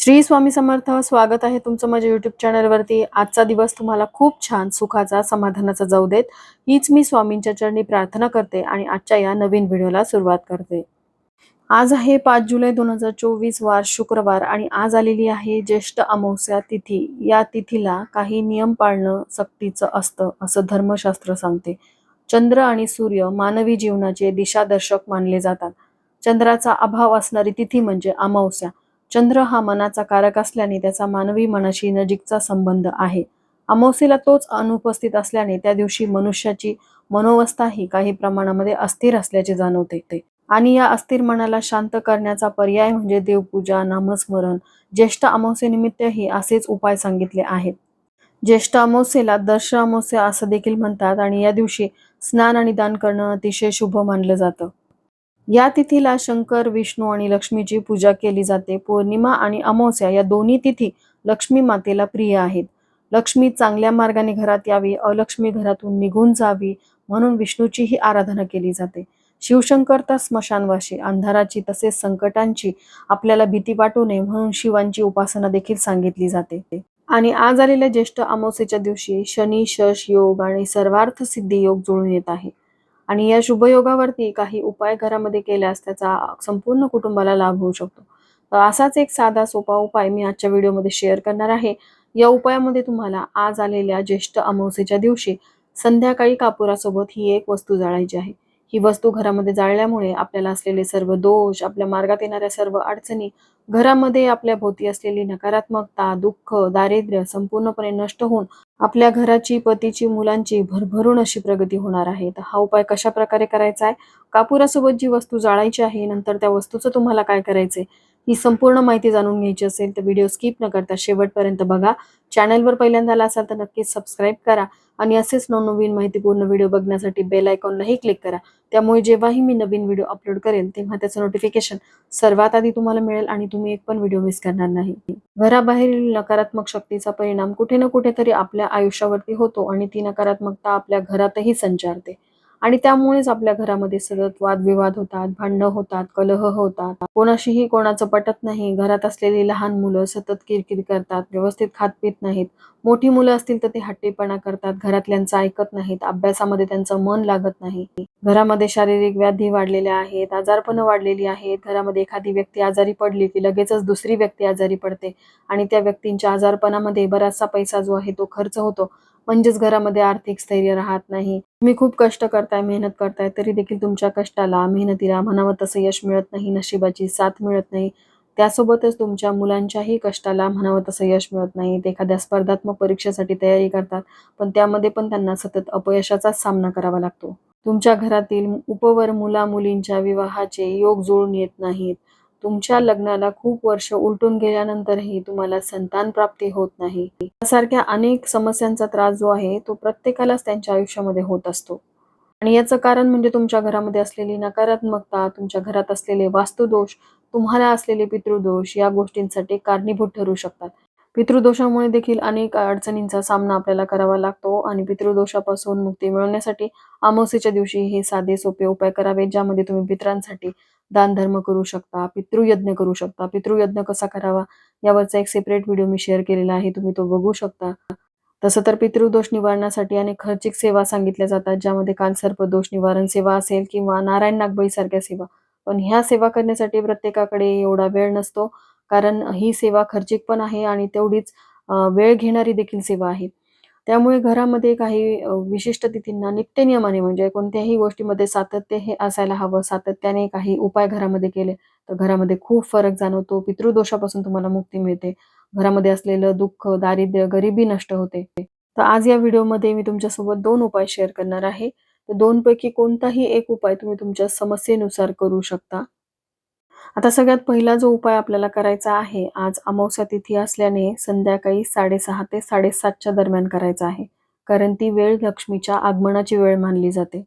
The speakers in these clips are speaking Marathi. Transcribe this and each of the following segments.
श्री स्वामी समर्थ स्वागत आहे तुमचं माझ्या युट्यूब चॅनलवरती आजचा दिवस तुम्हाला खूप छान सुखाचा समाधानाचा जाऊ देत. हीच मी स्वामींच्या चरणी प्रार्थना करते आणि आजच्या या नवीन व्हिडिओला सुरुवात करते. आज आहे पाच जुलै दोन हजार चोवीस वार शुक्रवार आणि आज आलेली आहे ज्येष्ठ अमावस्या तिथी. या तिथीला काही नियम पाळणं सक्तीचं असतं असं धर्मशास्त्र सांगते. चंद्र आणि सूर्य मानवी जीवनाचे दिशादर्शक मानले जातात. चंद्राचा अभाव असणारी तिथी म्हणजे अमावस्या. चंद्र हा मनाचा कारक असल्याने त्याचा मानवी मनाशी नजीकचा संबंध आहे. अमावस्येला तोच अनुपस्थित असल्याने त्या दिवशी मनुष्याची मनोवस्था ही काही प्रमाणामध्ये अस्थिर असल्याचे जाणवते आणि या अस्थिर मनाला शांत करण्याचा पर्याय म्हणजे देवपूजा नामस्मरण ज्येष्ठ अमावस्येनिमित्तही असेच उपाय सांगितले आहेत. ज्येष्ठ अमावस्येला दर्श अमावस्या असं देखील म्हणतात आणि या दिवशी स्नान आणि दान करणं अतिशय शुभ मानलं जातं. या तिथीला शंकर विष्णू आणि लक्ष्मीची पूजा केली जाते. पौर्णिमा आणि अमावस्या या दोन्ही तिथी लक्ष्मी मातेला प्रिय आहेत. लक्ष्मी चांगल्या मार्गाने घरात यावी अलक्ष्मी घरातून निघून जावी म्हणून विष्णूचीही आराधना केली जाते. शिवशंकर तर स्मशानवाशी अंधाराची तसेच संकटांची आपल्याला भीती वाटू नये म्हणून शिवांची उपासना देखील सांगितली जाते. आणि आज आलेल्या ज्येष्ठ अमावस्येच्या दिवशी शनी शश योग आणि सर्वार्थ सिद्धी योग जुळून येत आहे. आणि या शुभयोगावरती काही उपाय घरामध्ये केल्यास त्याचा संपूर्ण कुटुंबाला लाभ होऊ शकतो. तर असाच एक साधा सोपा उपाय मी आजच्या व्हिडिओमध्ये शेअर करणार आहे. या उपायामध्ये तुम्हाला आज आलेल्या ज्येष्ठ अमावस्येच्या दिवशी संध्याकाळी कापुरासोबत ही एक वस्तू जाळायची आहे. ही वस्तू घरामध्ये जाळल्यामुळे आपल्याला असलेले सर्व दोष आपल्या मार्गात येणाऱ्या सर्व अडचणी घरामध्ये आपल्या भोवती असलेली नकारात्मकता दुःख दारिद्र्य संपूर्णपणे नष्ट होऊन आपल्या घराची पतीची मुलांची भरभरून अशी प्रगती होणार आहे. तर हा उपाय कशा प्रकारे करायचा आहे? कापुरासोबत जी वस्तू जाळायची आहे नंतर त्या वस्तूचं तुम्हाला काय करायचंय? ही संपूर्ण माहिती जाणून घ्यायची असेल तर व्हिडिओ स्किप न करता शेवटपर्यंत बघा. चॅनलवर पहिल्यांदा आला असाल तर नक्कीच सबस्क्राईब करा आणि असेच नवनवीन माहितीपूर्ण व्हिडिओ बघण्यासाठी बेल आयकॉनलाही क्लिक करा. त्यामुळे जेव्हाही मी नवीन व्हिडिओ अपलोड करेन तेव्हा त्याचं नोटिफिकेशन सर्वात आधी तुम्हाला मिळेल आणि तुम्ही एक पण व्हिडिओ मिस करणार नाही. घराबाहेरील नकारात्मक शक्तीचा परिणाम कुठे ना कुठेतरी आपल्या आयुष्यावरती होतो आणि ती नकारात्मकता आपल्या घरातही संचारते. आणि त्यामुळेच आपल्या घरामध्ये सतत वादविवाद होतात भांडणं होतात कलह होतात. कोणाशीही कोणाचं पटत नाही. घरात असलेली लहान मुलं सतत किरकिर करतात व्यवस्थित खात पित नाहीत. मोठी मुलं असतील तर ते हट्टीपणा करतात घरातल्यांचं ऐकत नाहीत अभ्यासामध्ये त्यांचं मन लागत नाही. घरामध्ये शारीरिक व्याधी वाढलेल्या आहेत आजारपण वाढलेली आहेत. घरामध्ये एखादी व्यक्ती आजारी पडली की लगेचच दुसरी व्यक्ती आजारी पडते. आणि त्या व्यक्तींच्या आजारपणामध्ये बराचसा पैसा जो आहे तो खर्च होतो. म्हणजेच घरामध्ये आर्थिक स्थैर्य राहत नाही. तुम्ही खूप कष्ट करताय मेहनत करताय तरी देखील तुमच्या कष्टाला मेहनतीला म्हणावं तसं यश मिळत नाही नशिबाची साथ मिळत नाही. त्यासोबतच तुमच्या मुलांच्याही कष्टाला म्हणावं तसं यश मिळत नाही. ते एखाद्या स्पर्धात्मक परीक्षेसाठी तयारी करतात पण त्यामध्ये पण त्यांना सतत अपयशाचाच सामना करावा लागतो. तुमच्या घरातील उपवर मुला मुलींच्या विवाहाचे योग जुळून येत नाहीत. तुमच्या लग्नाला खूप वर्ष उलटून गेल्यानंतरही तुम्हाला संतान प्राप्ती होत नाही. यासारख्या अनेक समस्यांचा त्रास जो आहे तो प्रत्येकालाच त्यांच्या आयुष्यामध्ये होत असतो. आणि याचं कारण म्हणजे तुमच्या घरामध्ये असलेली नकारात्मकता तुमच्या घरात असलेले वास्तुदोष तुम्हाला असलेले पितृदोष या गोष्टींसाठी कारणीभूत ठरू शकतात. पितृदोषामुळे देखील अनेक अडचणींचा सामना आपल्याला करावा लागतो आणि पितृदोषापासून मुक्ती मिळवण्यासाठी अमावस्येच्या दिवशी हे साधे सोपे उपाय करावे ज्यामध्ये तुम्ही पित्रांसाठी दान धर्म करू शकता पितृयज्ञ करू शकता. पितृयज्ञ कसा करावा? यावरचा एक सेपरेट व्हिडिओ मी शेअर केलेला आहे तुम्ही तो बघू शकता. तसं तर पितृदोष निवारणासाठी अनेक खर्चिक सेवा सांगितल्या जातात ज्यामध्ये कालसर्प दोष निवारण सेवा असेल किंवा नारायण नागबळी सारख्या सेवा. पण ह्या सेवा करण्यासाठी प्रत्येकाकडे एवढा वेळ नसतो कारण ही सेवा खर्चिक पण आहे आणि तेवढीच वेळ घेणारी देखील सेवा आहे. त्यामुळे घरामध्ये काही विशिष्ट तिथींना नित्यनियमाने म्हणजे कोणत्याही गोष्टीमध्ये सातत्य हे असायला हवं सातत्याने काही उपाय घरामध्ये केले तर घरामध्ये खूप फरक जाणवतो पितृदोषापासून तुम्हाला मुक्ती मिळते घरामध्ये असलेलं दुःख दारिद्र्य गरिबी नष्ट होते. तर आज या व्हिडिओमध्ये मी तुमच्यासोबत दोन उपाय शेअर करणार आहे. तर दोनपैकी कोणताही एक उपाय तुम्ही तुमच्या समस्येनुसार करू शकता. आता सगळ्यात पहिला जो उपाय आपल्याला करायचा आहे आज अमावस्या तिथी असल्याने संध्याकाळी साडेसहा ते साडेसातच्या दरम्यान करायचा आहे. कारण ती वेळ लक्ष्मीच्या आगमनाची वेळ मानली जाते.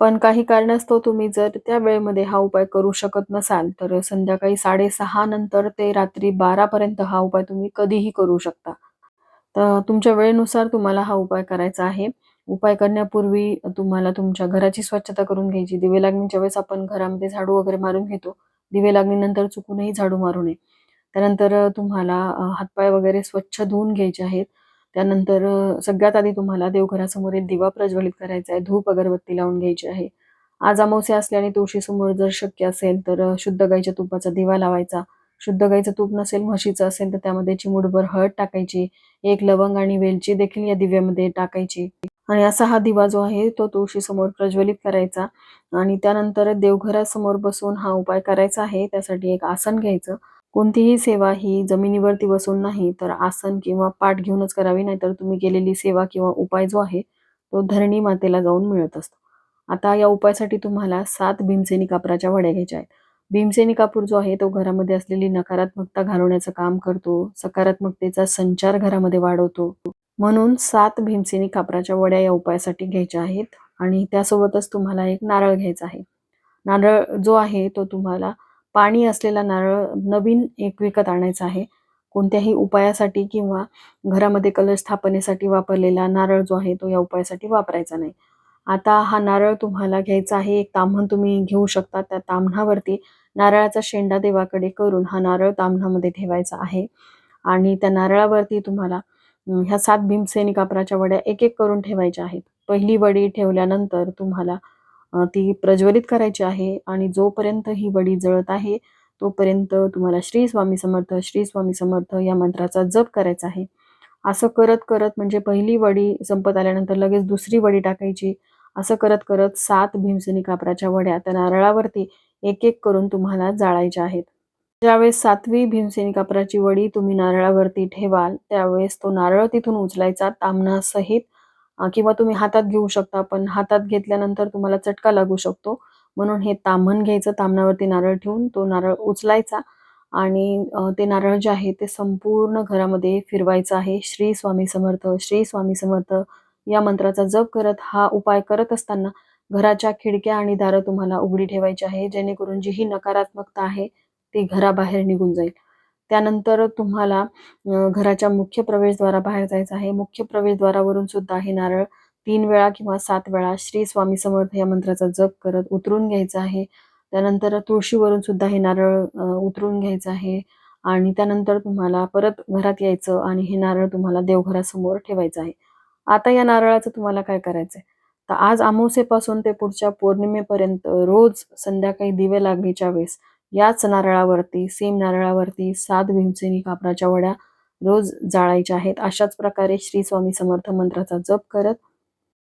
पण काही कारणास्तव तुम्ही जर त्या वेळेमध्ये हा उपाय करू शकत नसाल तर संध्याकाळी साडेसहा नंतर ते रात्री बारापर्यंत हा उपाय तुम्ही कधीही करू शकता. तर तुमच्या वेळेनुसार तुम्हाला हा उपाय करायचा आहे. उपाय करण्यापूर्वी तुम्हाला तुमच्या घराची स्वच्छता करून घ्यायची. दिवे लागण्याच्या वेळेस आपण घरामध्ये झाडू वगैरे मारून घेतो. दिवे लागल्यानंतर चुकूनही झाडू मारू नये. त्यानंतर तुम्हाला हातपाय वगैरे स्वच्छ धुवून घ्यायचे आहेत. त्यानंतर सगळ्यात आधी तुम्हाला देवघरासमोर एक दिवा प्रज्वलित करायचा आहे. धूप अगरबत्ती लावून घ्यायची आहे. आज अमावस्या असल्याने तुळशीसमोर जर शक्य असेल तर शुद्ध गाईच्या तुपाचा दिवा लावायचा. शुद्ध गाईचं तूप नसेल म्हशीचं असेल तर त्यामध्ये चिमुडभर हळद टाकायची. एक लवंग आणि वेलची देखील या दिव्यामध्ये टाकायची. आणि असा हा दिवा जो आहे तो तुळशी समोर प्रज्वलित करायचा. आणि त्यानंतर देवघरासमोर बसून हा उपाय करायचा आहे. त्यासाठी एक आसन घ्यायचं. कोणतीही सेवा ही जमिनीवरती बसून नाही तर आसन किंवा पाठ घेऊनच करावी. नाहीतर तुम्ही केलेली सेवा किंवा उपाय जो आहे तो धरणी मातेला जाऊन मिळत असतो. आता या उपायासाठी तुम्हाला सात भीमसेनी कापराच्या वड्या घ्यायच्या आहेत. भीमसेनी कापूर जो आहे तो घरामध्ये असलेली नकारात्मकता घालवण्याचं काम करतो. सकारात्मकतेचा संचार घरामध्ये वाढवतो. म्हणून सात भीमसेनी खापराच्या वड्या या उपायासाठी घ्यायच्या आहेत आणि त्यासोबतच तुम्हाला एक नारळ घ्यायचा आहे. नारळ जो आहे तो तुम्हाला पाणी असलेला नारळ नवीन एक विकत आणायचा आहे. कोणत्याही उपायासाठी किंवा घरामध्ये कलश स्थापनेसाठी वापरलेला नारळ जो आहे तो या उपायासाठी वापरायचा नाही. आता हा नारळ तुम्हाला घ्यायचा आहे. एक ताम्हण तुम्ही घेऊ शकता. त्या ताम्हणावरती नारळाचा शेंडा देवाकडे करून हा नारळ ताम्हणामध्ये ठेवायचा आहे. आणि त्या नारळावरती तुम्हाला ह्या सात भीमसेनी कापराच्या वड्या एक एक करून ठेवायच्या आहेत. पहिली वडी ठेवल्यानंतर तुम्हाला ती प्रज्वलित करायची आहे आणि जोपर्यंत ही वडी जळत आहे तोपर्यंत तुम्हाला श्री स्वामी समर्थ श्री स्वामी समर्थ या मंत्राचा जप करायचा आहे. असं करत करत म्हणजे पहिली वडी संपत आल्यानंतर लगेच दुसरी वडी टाकायची. असं करत करत सात भीमसेनी कापराच्या वड्या त्या नारळावरती एक एक करून तुम्हाला जाळायच्या आहेत. ज्यावेळेस सातवी भीमसेनी कापराची वडी तुम्ही नारळावरती ठेवाल त्यावेळेस तो नारळ तिथून उचलायचा तामणासहित किंवा तुम्ही हातात घेऊ शकता पण हातात घेतल्यानंतर तुम्हाला चटका लागू शकतो. म्हणून हे तामण घ्यायचं तामणावरती नारळ ठेवून तो नारळ उचलायचा आणि ते नारळ जे आहे ते संपूर्ण घरामध्ये फिरवायचं आहे. श्री स्वामी समर्थ श्री स्वामी समर्थ या मंत्राचा जप करत हा उपाय करत असताना घराच्या खिडक्या आणि दारं तुम्हाला उघडी ठेवायची आहे. जेणेकरून जी ही नकारात्मकता आहे ती घराबाहेर निघून जाईल. त्यानंतर तुम्हाला घराच्या मुख्य प्रवेशद्वाराबाहेर जायचं आहे. मुख्य प्रवेशद्वारावरून सुद्धा हे नारळ तीन वेळा किंवा सात वेळा श्री स्वामी समर्थ या मंत्राचा जप करत उतरून घ्यायचा आहे. त्यानंतर तुळशीवरून सुद्धा हे नारळ उतरून घ्यायचं आहे. आणि त्यानंतर तुम्हाला परत घरात यायचं आणि हे नारळ तुम्हाला देवघरासमोर ठेवायचं आहे. आता या नारळाचं तुम्हाला काय करायचंय? तर आज अमावस्येपासून ते पुढच्या पौर्णिमेपर्यंत रोज संध्याकाळी दिवे लागणीच्या वेळेस याच नारळावरती सेम नारळावरती सात भीमसेनी कापराच्या वड्या रोज जाळायच्या आहेत. अशाच प्रकारे श्री स्वामी समर्थ मंत्राचा जप करत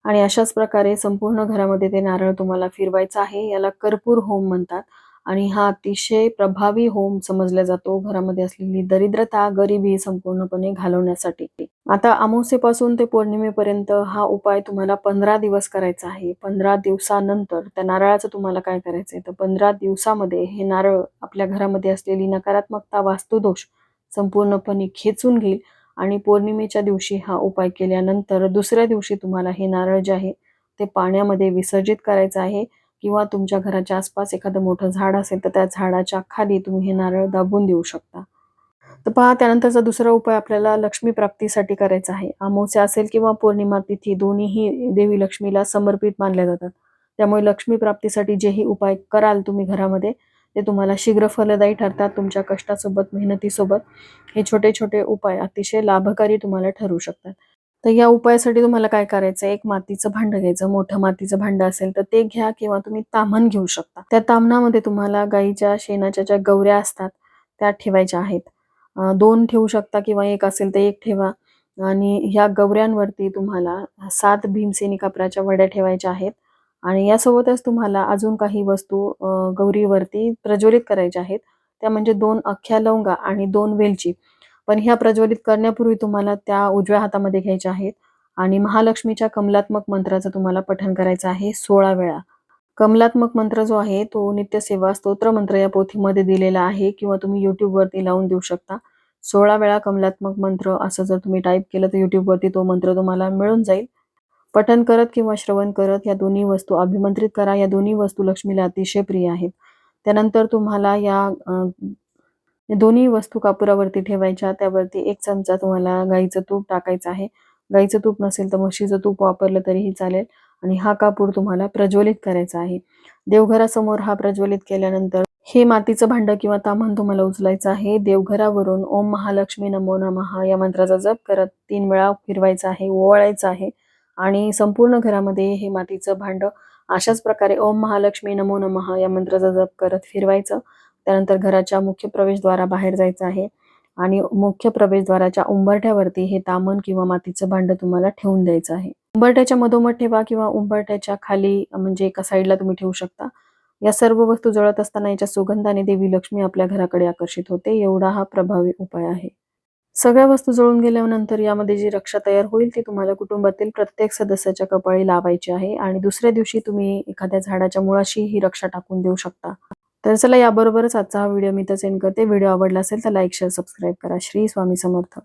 आणि अशाच प्रकारे संपूर्ण घरामध्ये ते नारळ तुम्हाला फिरवायचं आहे. याला कर्पूर होम म्हणतात. आणि हा अतिशय प्रभावी होम समजला जातो घरामध्ये असलेली दरिद्रता गरिबी संपूर्णपणे घालवण्यासाठी. आता अमावस्येपासून ते पौर्णिमेपर्यंत हा उपाय तुम्हाला पंधरा दिवस करायचा आहे. पंधरा दिवसानंतर त्या नारळाचं तुम्हाला काय करायचं आहे तर पंधरा दिवसामध्ये हे नारळ आपल्या घरामध्ये असलेली नकारात्मकता वास्तुदोष संपूर्णपणे खेचून घेईल आणि पौर्णिमेच्या दिवशी हा उपाय केल्यानंतर दुसऱ्या दिवशी तुम्हाला हे नारळ जे आहे ते पाण्यामध्ये विसर्जित करायचं आहे. किंवा तुमच्या घराच्या आसपास एखादं मोठं झाड असेल तर त्या झाडाच्या खाली तुम्ही हे नारळ दाबून देऊ शकता. तर पहा त्यानंतरचा दुसरा उपाय आपल्याला लक्ष्मी प्राप्तीसाठी करायचा आहे. अमावस्या असेल किंवा पौर्णिमा तिथी दोन्हीही देवी लक्ष्मीला समर्पित मानल्या जातात. त्यामुळे लक्ष्मी प्राप्तीसाठी जेही उपाय कराल तुम्ही घरामध्ये ते तुम्हाला शीघ्र फलदायी ठरतात तुमच्या कष्टासोबत मेहनतीसोबत. हे छोटे छोटे उपाय अतिशय लाभकारी तुम्हाला ठरू शकतात. तर या उपायासाठी तुम्हाला काय करायचं एक मातीचं भांड घ्यायचं. मोठं मातीचं भांड असेल तर ते घ्या किंवा तुम्ही ताम्हण घेऊ शकता. त्या तामणामध्ये तुम्हाला गाईच्या शेणाच्या ज्या गवऱ्या असतात त्या ठेवायच्या आहेत. दोन ठेवू शकता किंवा एक असेल तर एक ठेवा. आणि ह्या गवऱ्यांवरती तुम्हाला सात भीमसेनी कापराच्या वड्या ठेवायच्या आहेत. आणि यासोबतच तुम्हाला अजून काही वस्तू गौरीवरती प्रज्वलित करायच्या आहेत. त्या म्हणजे दोन अख्ख्या लवंगा आणि दोन वेलची. पण ह्या प्रज्वलित करण्यापूर्वी तुम्हाला त्या उजव्या हातामध्ये घ्यायच्या आहेत. आणि महालक्ष्मीच्या कमलात्मक मंत्राचं तुम्हाला पठण करायचं आहे सोळा वेळा. कमलात्मक मंत्र जो आहे तो नित्यसेवा स्तोत्र मंत्र या पोथीमध्ये दिलेला आहे किंवा तुम्ही युट्यूबवरती लावून देऊ शकता. सोळा वेळा कमलात्मक मंत्र असं जर तुम्ही टाईप केलं तर युट्यूबवरती तो मंत्र तुम्हाला मिळून जाईल. पठन करत किंवा श्रवण करत या दोन्ही वस्तू अभिमंत्रित करा. या दोन्ही वस्तू लक्ष्मीला अतिशय प्रिय आहेत. त्यानंतर तुम्हाला या या दोन्ही वस्तू कापुरावरती ठेवायच्या त्यावरती एक चमचा तुम्हाला गाईचं तूप टाकायचं आहे. गाईचं तूप नसेल तर म्हशीचं तूप वापरलं तरीही चालेल. आणि हा कापूर तुम्हाला प्रज्वलित करायचा आहे. देवघरासमोर हा प्रज्वलित केल्यानंतर हे मातीचं भांड किंवा ताम्हण तुम्हाला उचलायचं आहे. देवघरावरून ओम महालक्ष्मी नमो नमः या मंत्राचा जप करत तीन वेळा फिरवायचा आहे ओवाळायचं आहे. आणि संपूर्ण घरामध्ये हे मातीचं भांड अशाच प्रकारे ओम महालक्ष्मी नमो नमः या मंत्राचा जप करत फिरवायचं. त्यानंतर घराच्या मुख्य प्रवेशद्वारा बाहेर जायचं आहे. आणि मुख्य प्रवेशद्वाराच्या उंबरठ्यावरती हे तामण किंवा मातीचं भांड तुम्हाला ठेवून द्यायचं आहे. उंबरठ्याच्या मधोमध ठेवा किंवा उंबरठ्याच्या खाली म्हणजे एका साईडला तुम्ही ठेवू शकता. या सर्व वस्तू जळत असताना याच्या सुगंधाने देवी लक्ष्मी आपल्या घराकडे आकर्षित होते. एवढा हा प्रभावी उपाय आहे. सगळ्या वस्तू जळून गेल्यानंतर यामध्ये जी रक्षा तयार होईल ती तुम्हाला कुटुंबातील प्रत्येक सदस्याच्या कपाळी लावायची आहे. आणि दुसऱ्या दिवशी तुम्ही एखाद्या झाडाच्या मुळाशी ही रक्षा टाकून देऊ शकता. तर चला याबरोबरच आजचा हा व्हिडिओ मी तर सेंड करते. व्हिडिओ आवडला असेल तर लाईक शेअर सबस्क्राईब करा. श्री स्वामी समर्थ.